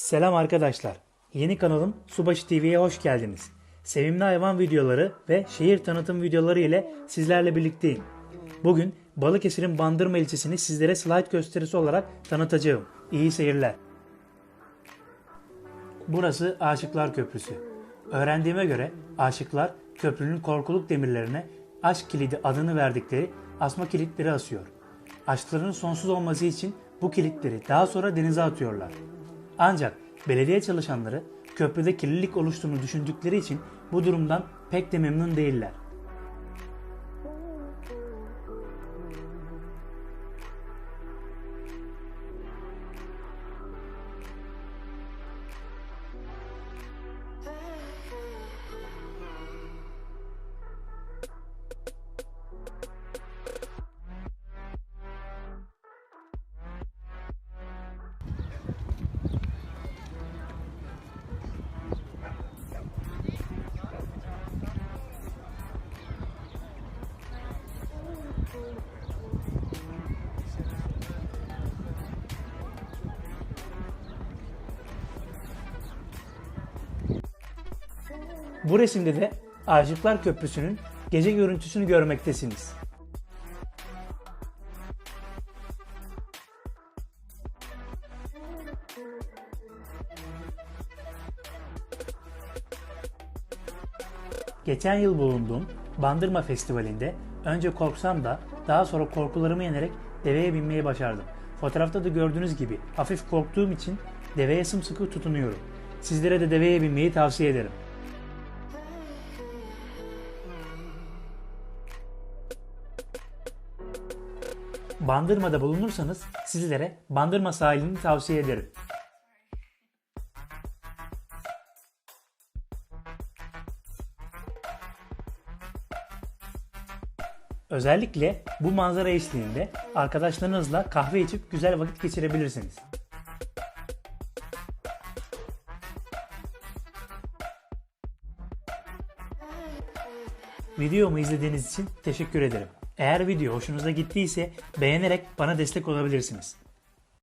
Selam arkadaşlar. Yeni kanalım Subaşı TV'ye hoş geldiniz. Sevimli hayvan videoları ve şehir tanıtım videoları ile sizlerle birlikteyim. Bugün Balıkesir'in Bandırma ilçesini sizlere slide gösterisi olarak tanıtacağım. İyi seyirler. Burası Aşıklar Köprüsü. Öğrendiğime göre aşıklar köprünün korkuluk demirlerine aşk kilidi adını verdikleri asma kilitleri asıyor. Aşkların sonsuz olması için bu kilitleri daha sonra denize atıyorlar. Ancak belediye çalışanları köprüde kirlilik oluştuğunu düşündükleri için bu durumdan pek de memnun değiller. Bu resimde de Aşıklar Köprüsü'nün gece görüntüsünü görmektesiniz. Geçen yıl bulunduğum Bandırma Festivali'nde önce korksam da daha sonra korkularımı yenerek deveye binmeyi başardım. Fotoğrafta da gördüğünüz gibi hafif korktuğum için deveye sımsıkı tutunuyorum. Sizlere de deveye binmeyi tavsiye ederim. Bandırma'da bulunursanız sizlere Bandırma sahilini tavsiye ederim. Özellikle bu manzara eşliğinde arkadaşlarınızla kahve içip güzel vakit geçirebilirsiniz. Videomu izlediğiniz için teşekkür ederim. Eğer video hoşunuza gittiyse beğenerek bana destek olabilirsiniz.